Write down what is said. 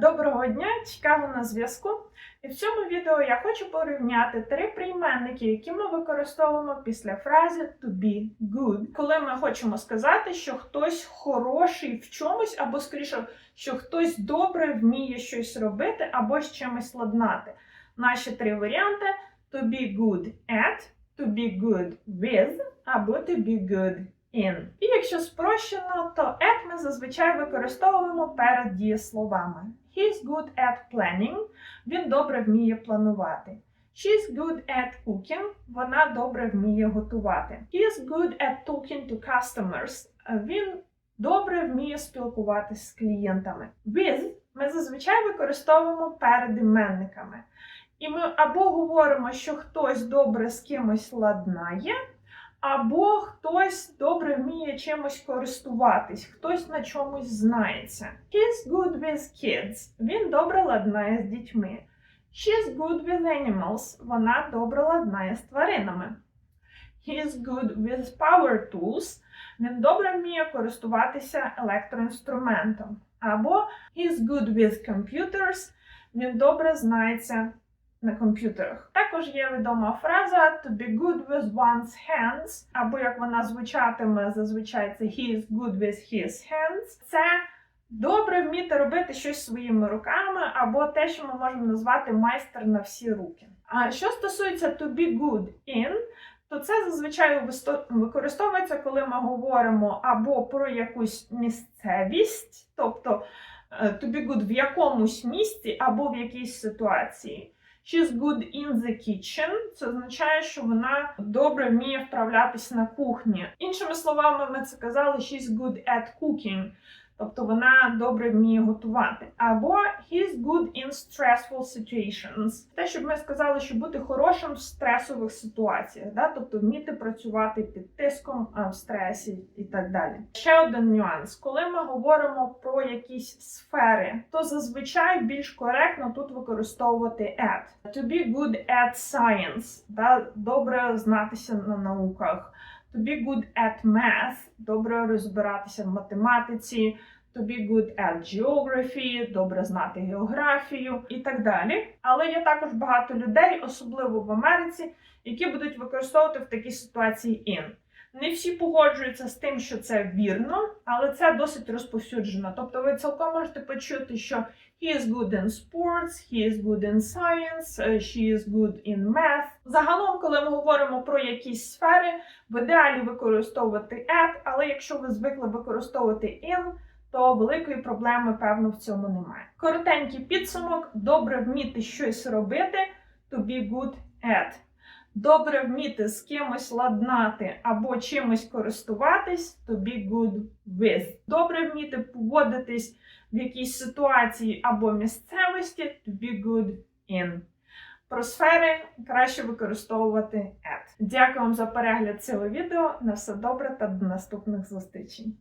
Доброго дня, Чикаго на зв'язку. І в цьому відео я хочу порівняти три прийменники, які ми використовуємо після фрази to be good, коли ми хочемо сказати, що хтось хороший в чомусь, або скоріше, що хтось добре вміє щось робити або з чимось ладнати. Наші три варіанти: to be good at, to be good with або to be good in. І якщо спрощено, то at ми зазвичай використовуємо перед дієсловами. He's good at planning. Він добре вміє планувати. She's good at cooking. Вона добре вміє готувати. He's good at talking to customers. Він добре вміє спілкуватися з клієнтами. With ми зазвичай використовуємо перед іменниками. І ми або говоримо, що хтось добре з кимось ладнає, або хтось добре вміє чимось користуватись, хтось на чомусь знається. He's good with kids. Він добре ладнає з дітьми. She's good with animals. Вона добре ладнає з тваринами. He's good with power tools. Він добре вміє користуватися електроінструментом. Або he's good with computers. Він добре знається на комп'ютерах. Також є відома фраза to be good with one's hands, або як вона звучатиме, зазвичай це he is good with his hands. Це добре вміти робити щось своїми руками, або те, що ми можемо назвати майстер на всі руки. А що стосується to be good in, то це зазвичай використовується, коли ми говоримо або про якусь місцевість, тобто е, to be good в якомусь місці або в якійсь ситуації. She's good in the kitchen. Це означає, що вона добре вміє вправлятися на кухні. Іншими словами, ми це казали she's good at cooking. Тобто вона добре вміє готувати. Або he's good in stressful situations. Те, щоб ми сказали, що бути хорошим в стресових ситуаціях, да? тобто вміти працювати під тиском в стресі і так далі. Ще один нюанс: коли ми говоримо про якісь сфери, то зазвичай більш коректно тут використовувати at. To be good at science, да? добре знатися на науках. To be good at math, добре розбиратися в математиці. To be good at geography, добре знати географію і так далі. Але є також багато людей, особливо в Америці, які будуть використовувати в такій ситуації in. Не всі погоджуються з тим, що це вірно, але це досить розповсюджено. Тобто ви цілком можете почути, що he is good in sports, he is good in science, е, she is good in math. Загалом, коли ми говоримо про якісь сфери, в ідеалі використовувати at, але якщо ви звикли використовувати in, то великої проблеми, певно, в цьому немає. Коротенький підсумок: добре вміти щось робити, to be good at. Добре вміти з кимось ладнати або чимось користуватись, to be good with. Добре вміти поводитись в якійсь ситуації або місцевості, to be good in. Про сфери краще використовувати at. Дякую вам за перегляд цього відео. На все добре та до наступних зустрічей.